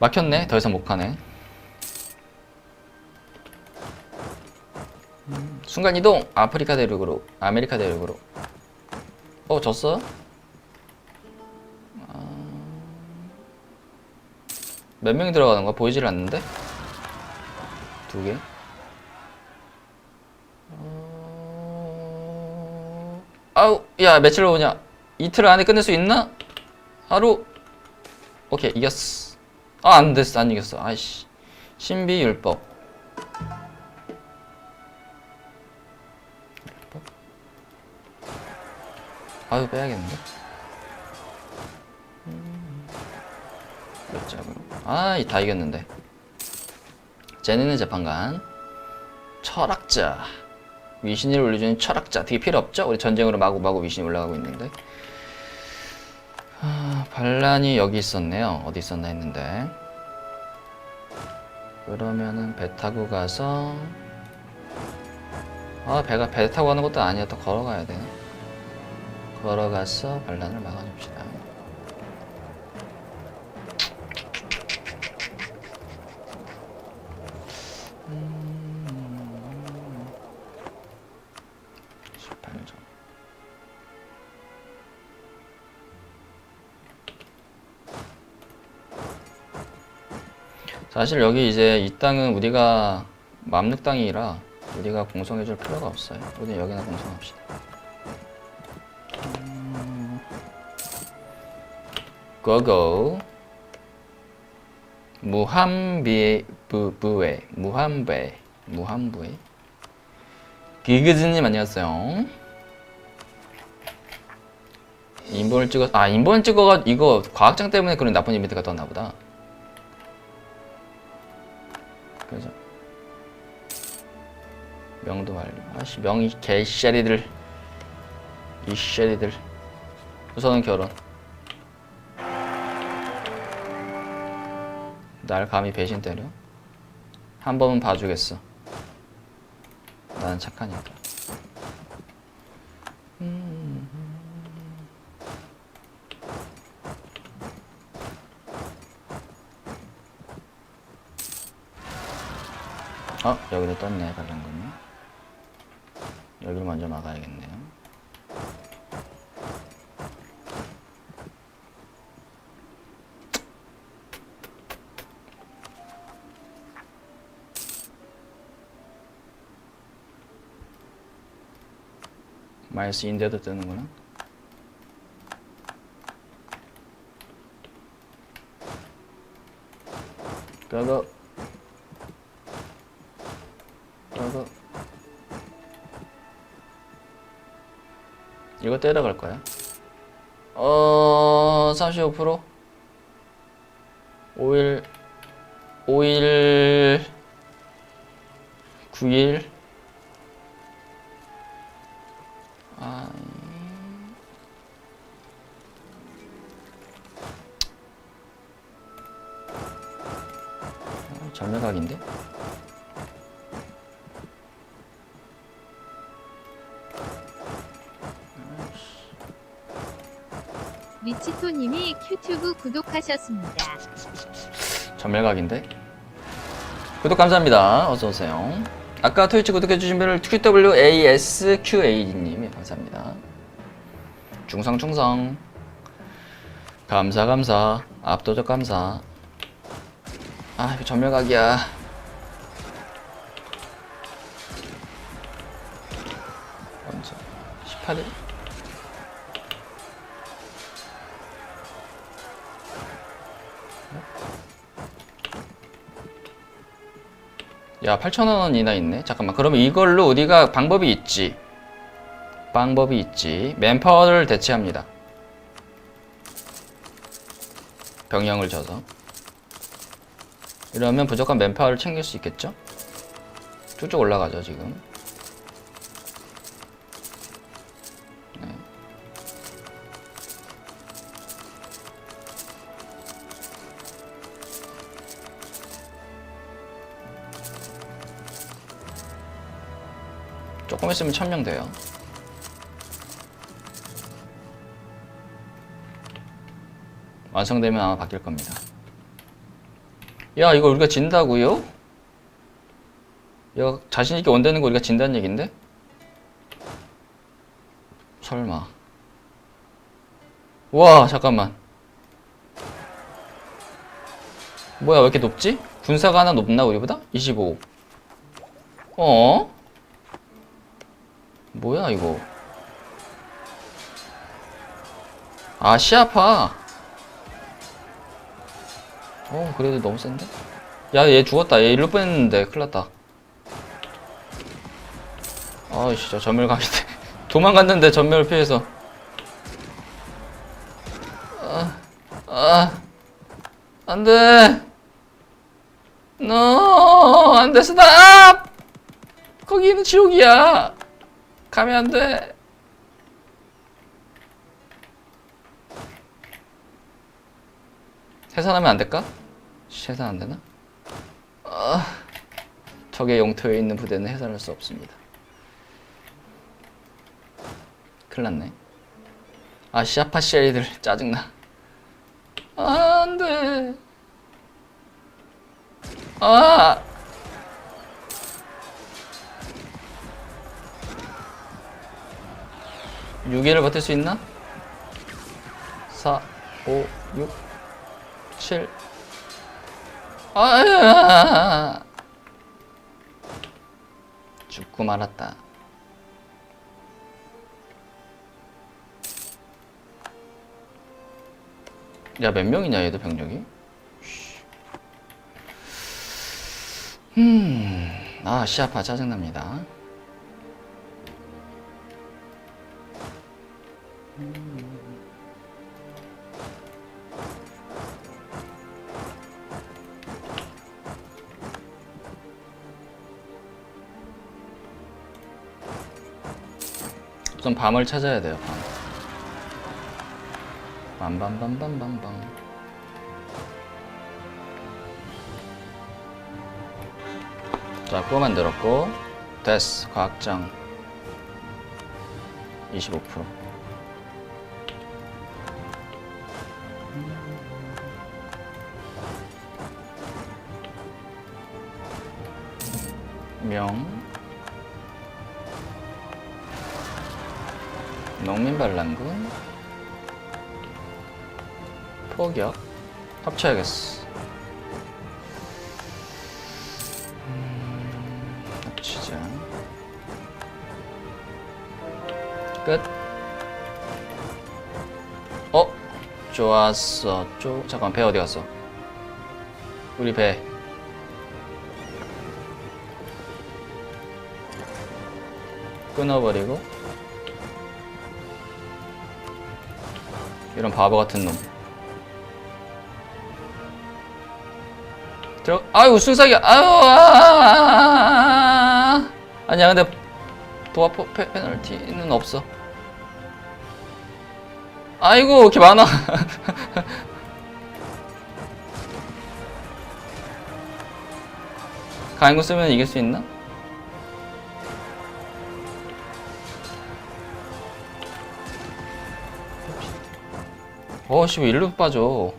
막혔네. 더 이상 못 가네. 음, 순간 이동. 아프리카 대륙으로, 아메리카 대륙으로. 어, 졌어? 아... 몇 명이 들어가는 거야? 보이질 않는데? 두 개? 어... 아우, 야, 며칠 오냐? 이틀 안에 끝낼 수 있나? 하루? 오케이, 이겼어. 아, 안 됐어, 안 이겼어. 아이씨. 신비율법. 율법? 아유, 빼야겠는데? 음, 몇 장으로? 아, 이다 이겼는데. 제니는 재판관. 철학자. 위신을 올려주는 철학자. 되게 필요 없죠? 우리 전쟁으로 마구마구 위신이 올라가고 있는데. 아, 반란이 여기 있었네요. 어디 있었나 했는데. 그러면은 배 타고 가서 아 배가 배 타고 가는 것도 아니야. 또 걸어가야 돼. 걸어가서 반란을 막아줍시다. 사실 여기 이제 이 땅은 우리가 맘륵 땅이라 우리가 공성해 줄 필요가 없어요. 우리 여기나 공성합시다. 음, 고고 무함비 부부에 무함베 무함부에 기그즈님 안녕하세요. 인본을 찍어 아 인본 찍어가 이거 과학장 때문에 그런 나쁜 이벤트가 떴나 보다. 그죠? 명도 완료. 아씨 명이 개샤리들 이 샤리들 우선은 결혼. 날 감히 배신 때려? 한 번은 봐주겠어. 나는 착하니까. 어, 여기도 떴네, 발란군요. 여기를 먼저 막아야겠네요. 마이너스 인데도 뜨는구나. 고고 고고 이거 때려 갈 거야. 어, 35% 5일 5일 9일 리치토님이 큐튜브 구독하셨습니다. 전멸각인데? 구독 감사합니다. 어서오세요. 아까 트위치 구독해주신 분을 QWASQA님이 감사합니다. 중성 충성. 감사 감사. 압도적 감사. 아 이거 전멸각이야. 야 8,000원이나 있네. 잠깐만. 그러면 이걸로 우리가 방법이 있지. 방법이 있지. 맨파워를 대체합니다. 병영을 줘서. 이러면 부족한 맨파워를 챙길 수 있겠죠? 쭉쭉 올라가죠 지금 조금 있으면 1000명 돼요. 완성되면 아마 바뀔 겁니다. 야 이거 우리가 진다고요? 야 자신있게 원되는 거 우리가 진다는 얘긴데? 설마 와 잠깐만 뭐야 왜 이렇게 높지? 군사가 하나 높나 우리보다? 25 어? 뭐야 이거? 아 시아파. 어 그래도 너무 센데? 야 얘 죽었다. 얘 일로 뻔했는데. 큰일났다. 아이씨 저 전멸감인데. 도망갔는데 전멸을 피해서. 아, 아 안돼. 노 안돼. 스탑! 거기는 지옥이야 가면 안 돼 해산하면 안 될까? 씨, 해산 안 되나? 아, 적의 영토에 있는 부대는 해산할 수 없습니다. 큰일 났네. 아, 시아파시아이들 짜증나. 아, 안 돼. 아! 육일을 버틸 수 있나? 4, 5, 6, 7. 아야! 죽고 말았다. 야, 몇 명이냐, 얘도 병력이? 씨. 음, 아, 시아파 짜증납니다. 좀 밤을 찾아야 돼요, 밤. 밤밤밤밤밤밤. 자, 꾸 만들었고, 됐어. 과학장 25%. 명. 농민반란군. 포격. 합쳐야겠어. 음, 합치자. 끝. 어? 좋았어. 쪼 잠깐 배 어디 갔어? 우리 배. 끊어버리고 이런 바보 같은 놈. 들어, 아유, 우승사기야. 아유, 아, 아, 아, 아. 아니야, 근데 도화 포- 페, 페널티는 없어. 아이고, 이렇게 많아. 가인구 쓰면 이길 수 있나? 어씨 왜 일로 빠져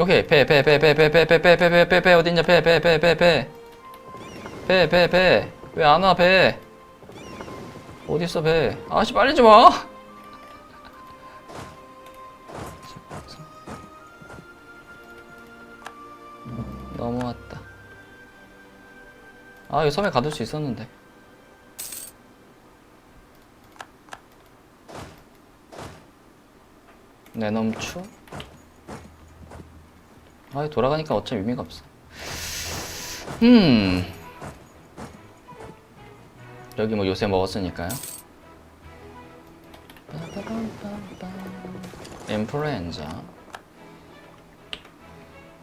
오케이 배배배배배배배배배배 어딨냐 배배배배배배배배왜안와배 어딨어 배 아씨 빨리 좀와 넘어왔다 아 여기 섬에 가둘 수 있었는데 내넘추? 아 돌아가니까 어차피 의미가 없어. 음 여기 뭐 요새 먹었으니까요. 인플루엔자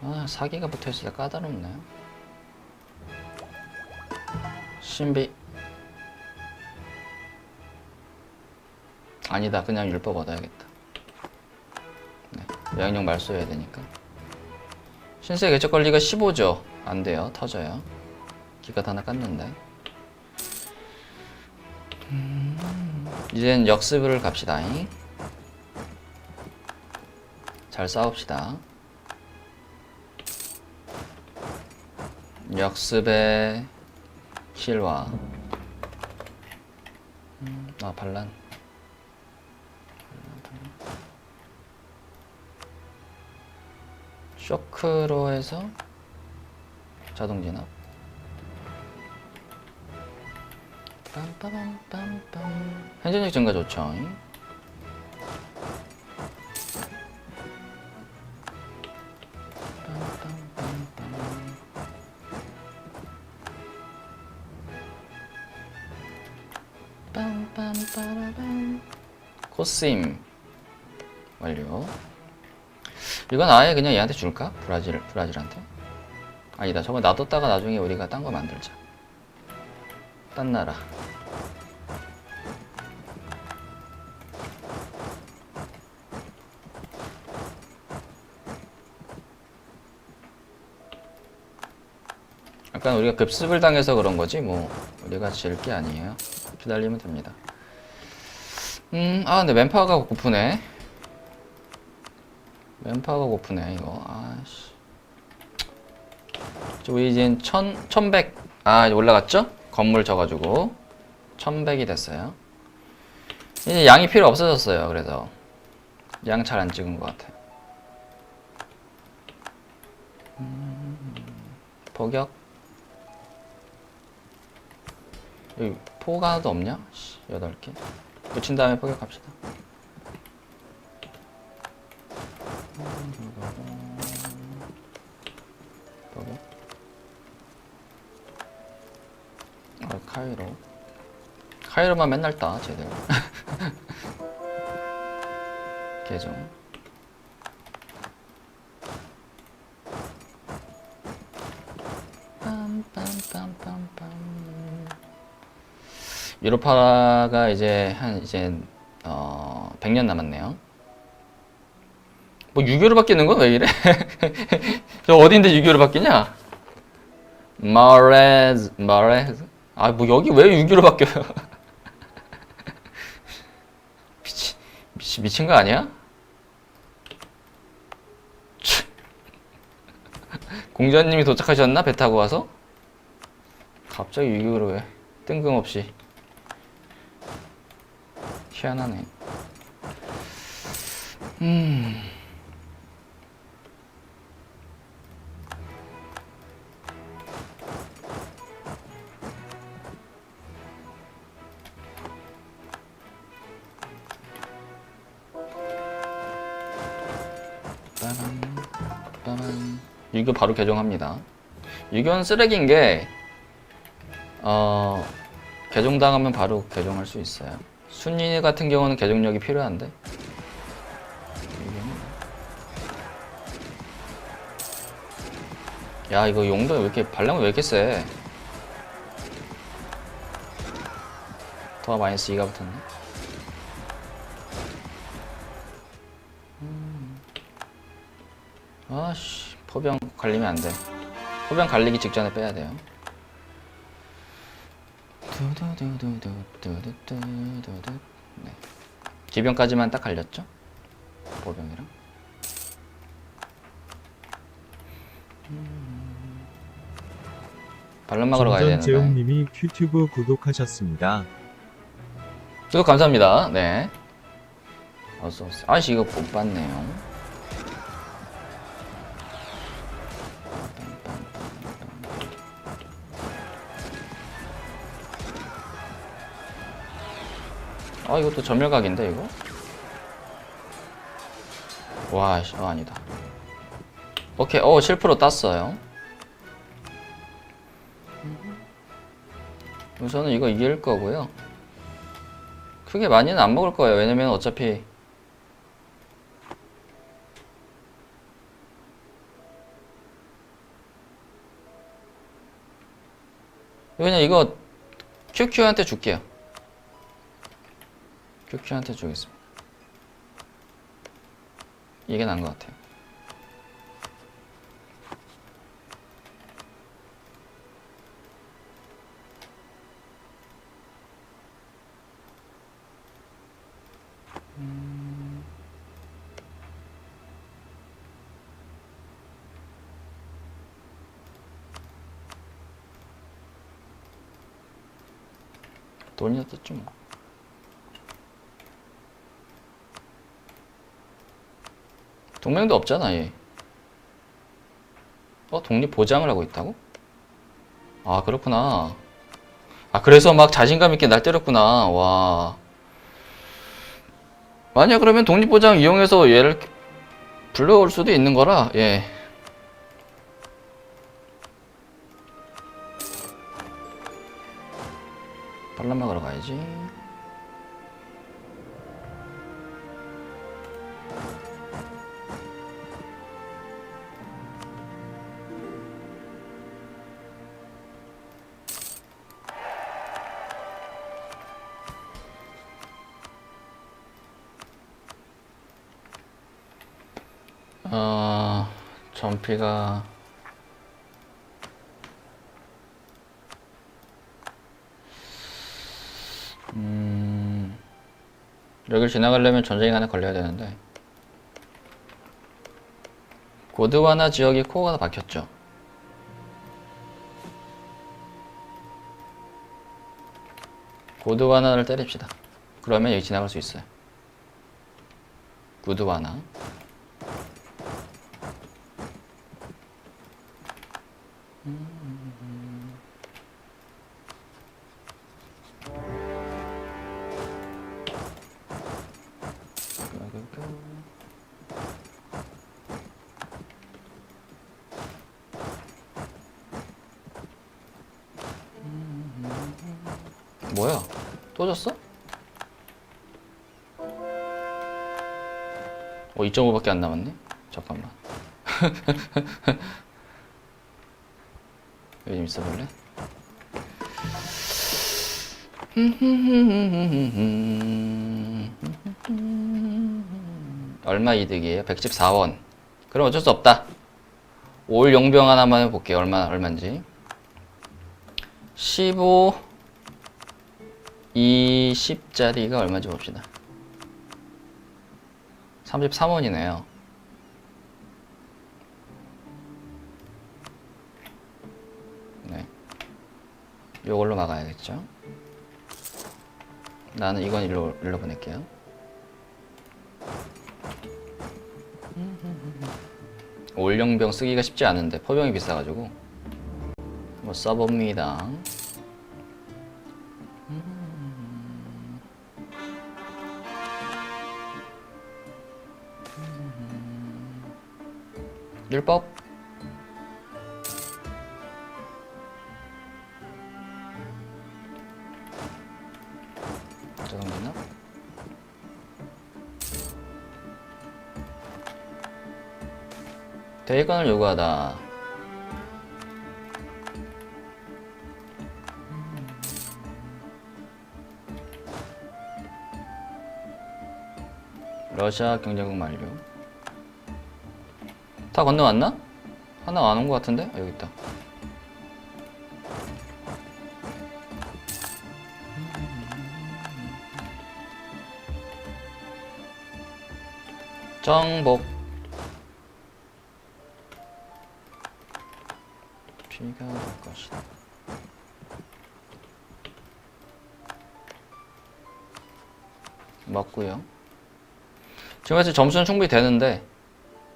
아 사기가 붙어있을 때 까다롭네요 신비. 아니다 그냥 율법 얻어야겠다 네, 여행용 말소 해야 되니까 신세 개척 관리가 15죠 안 돼요 터져요 기가 하나 깠는데 음, 이젠 역습을 갑시다 잘 싸웁시다. 역습의 실화. 음, 아 반란. 쇼크로 해서 자동 진압. 빰빠밤빰빰. 회전력 증가 좋죠. 코스임 완료. 이건 아예 그냥 얘한테 줄까? 브라질 브라질한테? 아니다. 저거 놔뒀다가 나중에 우리가 딴 거 만들자. 딴 나라. 약간 우리가 급습을 당해서 그런 거지 뭐 우리가 질게 아니에요. 기다리면 됩니다. 음, 아 근데 맨파워가 고프네. 맨파워가 고프네 이거. 아씨. 저 우리 이제 천 천백 아 올라갔죠? 건물 져가지고 천백이 됐어요. 이제 양이 필요 없어졌어요. 그래서 양 잘 안 찍은 것 같아요. 음, 포격. 여기 포가 하나도 없냐? 씨, 여덟 개. 붙인 다음에 포격합시다. 포격. 아, 카이로. 카이로만 맨날 따, 제대로. 계정. 유로파가 이제 한 이제 어 100년 남았네요. 뭐 6개월 바뀌는 건 왜 이래? 저 어딘데 6개월 바뀌냐? 마레즈 마레즈 아 뭐 여기 왜 6개월 바뀌어요? 미치 미치 미친 거 아니야? 치. 공자님이 도착하셨나 배 타고 와서? 갑자기 6개월을 왜 뜬금없이 희한하네. 음. 유교 바로 개정합니다. 유교는 쓰레기인 게, 어, 개종당하면 바로 개종할 수 있어요. 순위 같은 경우는 개종력이 필요한데. 야 이거 용도 왜 이렇게 발랑이 왜 이렇게 세? 더 마이너스 2가 붙었네. 갈리면 안 돼. 소변 갈리기 직전에 빼야 돼요. 네. 기변까지만 딱 갈렸죠? 보병이랑. 발론 막으러 가야 되는데. 재웅님이 큐튜브 구독하셨습니다. 구독 감사합니다. 네. 어서 오세요. 아씨 이거 못 봤네요. 아 이것도 전멸각인데 이거? 와, 씨, 어, 아니다. 오케이, 어, 실프로 땄어요. 우선은 이거 이길 거고요. 크게 많이는 안 먹을 거예요. 왜냐면 어차피 그냥 이거 QQ한테 줄게요. 큐큐한테 주겠습니다. 이게 나은 것 같아요. 음... 돈이나 뜯죠 뭐. 동맹도 없잖아 얘. 어 독립 보장을 하고 있다고? 아 그렇구나. 아 그래서 막 자신감 있게 날 때렸구나. 와. 아니야 그러면 독립 보장 이용해서 얘를 불러올 수도 있는 거라. 예. 어, 전피가 음, 여길 지나가려면 전쟁이 하나 걸려야 되는데 고드와나 지역이 코어가 다 박혔죠. 고드와나를 때립시다. 그러면 여기 지나갈 수 있어요. 구드와나. 뭐야? 또 졌어? 어, 2.5밖에 안 남았네? 잠깐만. 여기 좀 있어 볼래? 얼마 이득이에요? 114원. 그럼 어쩔 수 없다. 올 용병 하나만 해볼게요. 얼마, 얼마인지. 15, 20짜리가 얼마인지 봅시다. 33원이네요. 네. 요걸로 막아야겠죠. 나는 이건 일로, 일로 보낼게요. 올영병 쓰기가 쉽지 않은데 포병이 비싸가지고 뭐 써봅니다. 율법 죄송합니다. 대관을 요구하다. 러시아 경제국 만료. 다 건너왔나? 하나 안 온 것 같은데? 아, 여기 있다. 정복. 비가 올 것이다. 맞고요. 지금 사실 점수는 충분히 되는데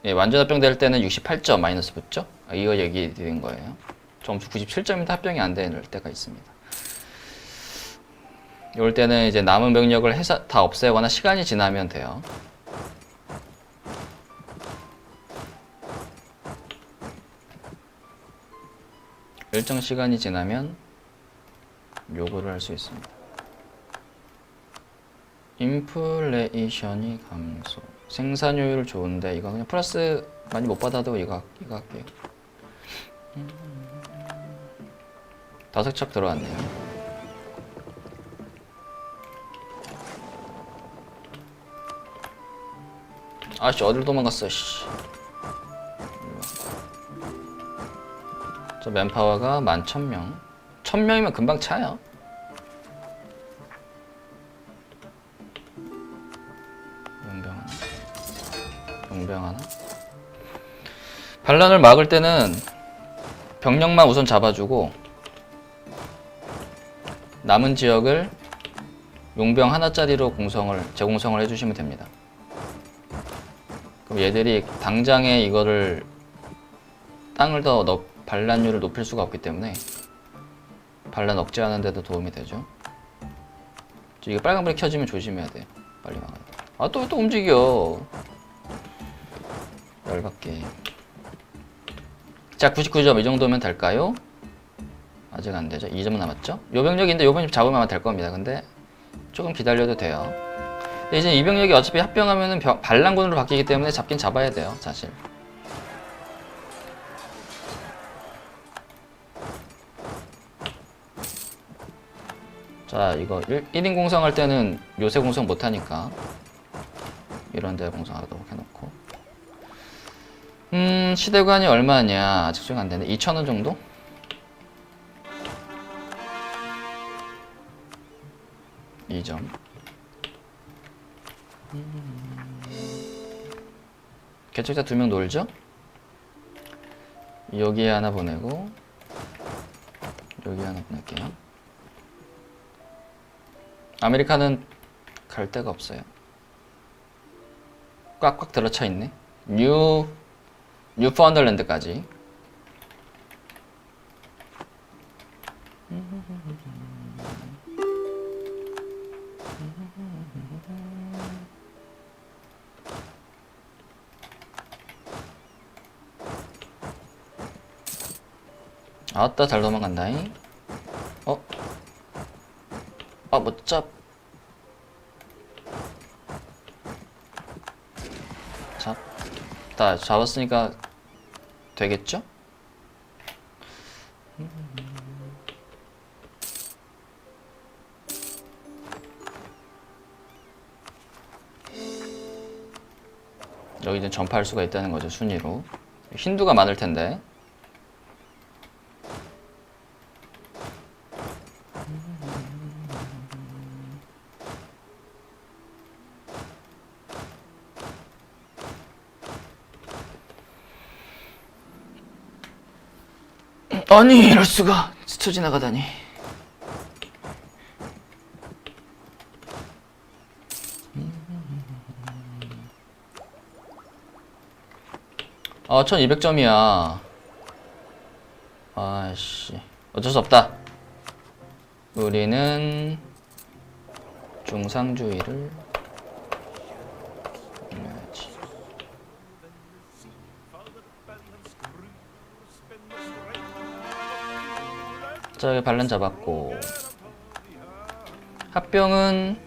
예, 완전 합병 될 때는 68점 마이너스 붙죠? 아, 이거 얘기 드린 거예요. 점수 97점인데 합병이 안 되는 때가 있습니다. 이럴 때는 이제 남은 병력을 해서 다 없애거나 시간이 지나면 돼요. 일정 시간이 지나면 요구를 할 수 있습니다. 인플레이션이 감소. 생산효율 좋은데 이거 그냥 플러스 많이 못 받아도 이거 이거 할게요. 음. 다섯 척 들어왔네요. 아씨 어딜 도망갔어 씨. 저 맨파워가 11,000명. 1,000명이면 금방 차요. 용병 하나. 반란을 막을 때는 병력만 우선 잡아주고 남은 지역을 용병 하나짜리로 공성을 재공성을 해주시면 됩니다. 그럼 얘들이 당장에 이거를 땅을 더 넣, 반란율을 높일 수가 없기 때문에 반란 억제하는 데도 도움이 되죠. 이게 빨간불이 켜지면 조심해야 돼. 빨리 막아야 돼. 아, 또, 또 움직여. 열받게. 자, 99점. 이 정도면 될까요? 아직 안 되죠. 2점 남았죠? 요 병력인데 요 병력 잡으면 아마 될 겁니다. 근데 조금 기다려도 돼요. 이제 이 병력이 어차피 합병하면은 병- 반란군으로 바뀌기 때문에 잡긴 잡아야 돼요. 사실. 자, 이거 1, 1인 공성할 때는 요새 공성 못하니까 이런 데 공성하도록 해놓고 음, 시대관이 얼마냐 아직 수정 안 되네 2,000원 정도? 이점 개척자 두 명 놀죠? 여기에 하나 보내고 여기 하나 보낼게요 아메리카는 갈 데가 없어요. 꽉꽉 들어차 있네. 뉴 뉴펀들랜드까지. 아따 잘 도망간다잉. 어? 아, 못 잡. 잡다 잡았으니까 되겠죠? 여기 이제 전파할 수가 있다는 거죠 순위로 힌두가 많을 텐데 아니 이럴 수가. 스쳐 지나가다니. 아 1200점이야. 아씨 어쩔 수 없다. 우리는 중상주의를 자 여기 반란 잡았고. 합병은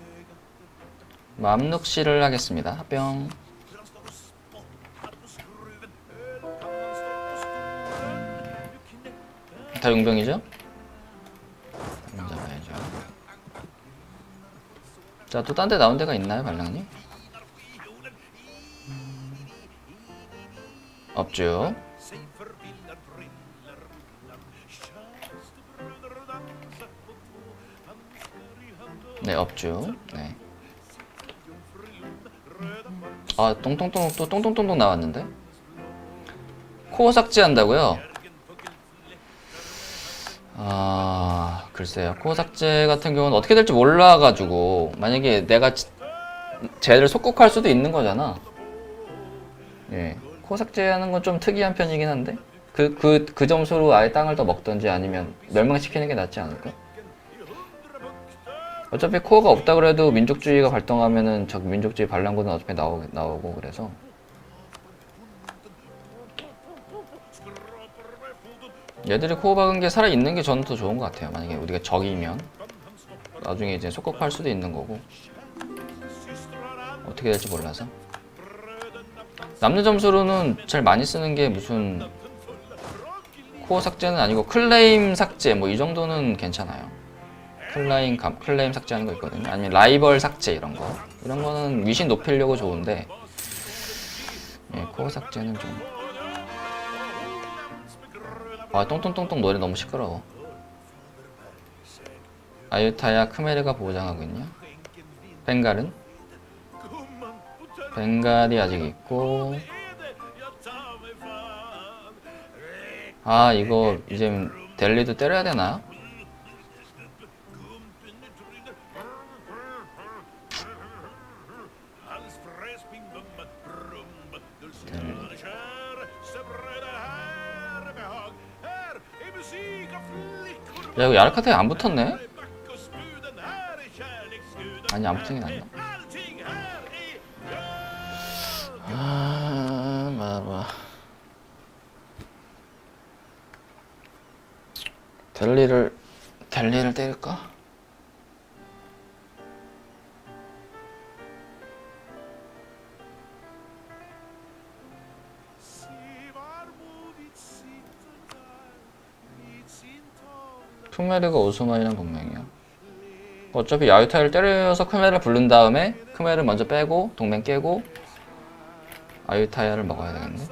맘룩시를 하겠습니다. 합병. 다 용병이죠? 잡아야죠. 자 또 딴 데 나온 데가 있나요 반란이? 없죠 네, 없죠. 네. 아, 똥똥똥 또 똥똥똥똥 나왔는데? 코어 삭제한다고요? 아, 글쎄요. 코어 삭제 같은 경우는 어떻게 될지 몰라가지고 만약에 내가 지- 쟤를 속국할 수도 있는 거잖아. 예, 코어 삭제하는 건 좀 특이한 편이긴 한데 그 그 그 점수로 아예 땅을 더 먹던지 아니면 멸망시키는 게 낫지 않을까? 어차피 코어가 없다 그래도 민족주의가 발동하면은 저 민족주의 반란군은 어차피 나오, 나오고 그래서 얘들이 코어 박은 게 살아 있는 게 저는 더 좋은 것 같아요. 만약에 우리가 적이면 나중에 이제 속국할 수도 있는 거고 어떻게 될지 몰라서 남는 점수로는 제일 많이 쓰는 게 무슨 코어 삭제는 아니고 클레임 삭제 뭐 이 정도는 괜찮아요. 클라임 감, 클레임 삭제하는 거 있거든요. 아니면 라이벌 삭제 이런 거. 이런 거는 위신 높이려고 좋은데 예, 코어 삭제는 좀 아, 똥똥똥똥 노래 너무 시끄러워. 아유타야 크메르가 보장하고 있냐? 벵갈은? 벵갈이 아직 있고 아 이거 이제 델리도 때려야 되나? 야 이거 야르카테에 안 붙었네? 아니 안 붙은 게 낫나? 아 말봐 델리를 델리를 때릴까? 크메르가 오스만이랑 동맹이야. 어차피 야유타를 때려서 크메를 부른 다음에 크메를 먼저 빼고 동맹 깨고 아유타야를 먹어야 되겠네.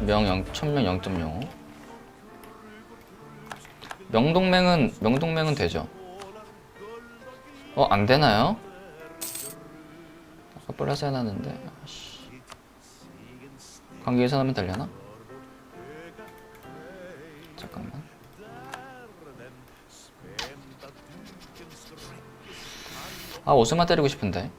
명 0, 천명 0.05. 명동맹은 명동맹은 되죠. 어, 안 되나요? 아까 플러스 해놨는데. 관계 예산하면 되려나? 아, 오스만 때리고 싶은데.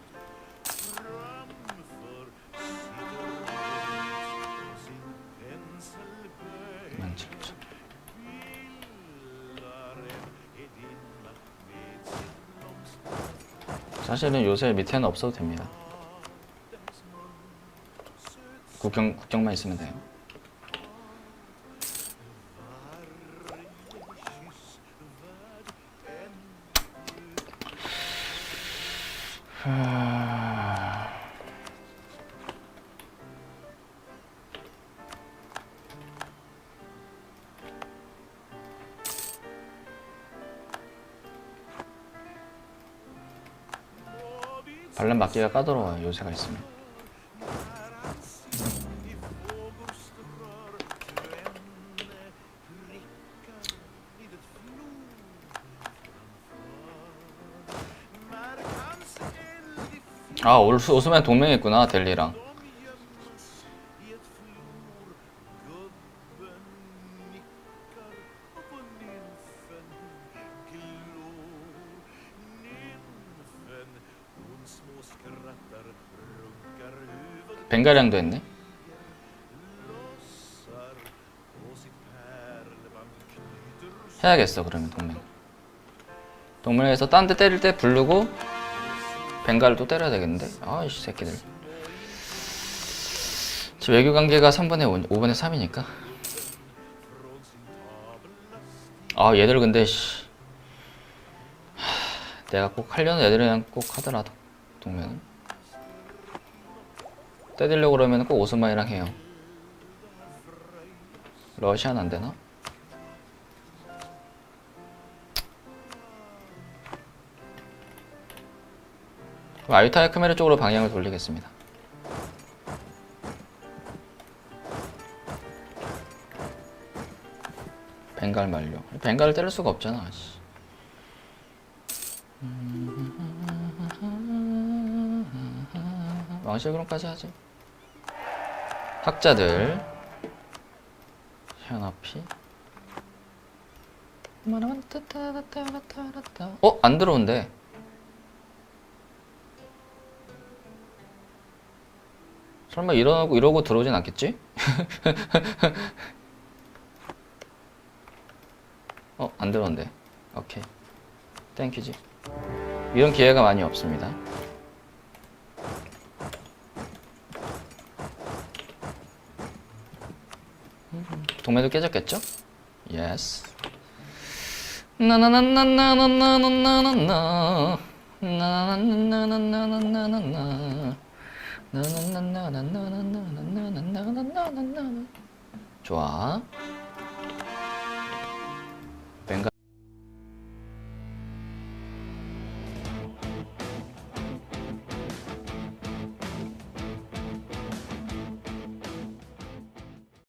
사실은 요새 밑에는 없어도 됩니다. 국경 국경만 있으면 돼요. 발람 맞기가 까다로워요 요새가 있으면. 아 올- 오스만 동맹했구나 델리랑 벵가량도 했네. 해야겠어 그러면 동맹. 동맹에서 딴 데 때릴 때 부르고 벵가를 또 때려야 되겠는데? 아이씨 새끼들. 지금 외교 관계가 3분의 5, 5분의 3이니까. 아 얘들 근데 씨. 하, 내가 꼭 하려는 애들이랑 꼭 하더라도 동맹은 때리려고 그러면 꼭 오스만이랑 해요 러시아는 안 되나? 그럼 아유타야 크메르 쪽으로 방향을 돌리겠습니다. 벵갈 만료. 벵갈을 때릴 수가 없잖아. 씨. 왕실그럼까지 하지. 학자들 현업이 어? 안 들어온대. 설마 이러고 이러고 들어오진 않겠지? 어, 안 들어온대. 오케이. 땡큐지. 이런 기회가 많이 없습니다. 동매도 깨졌겠죠? 예스. 나나나나나나나나나나 나 나나나나나나나나 나 나나나나나나나나나나나나나 좋아.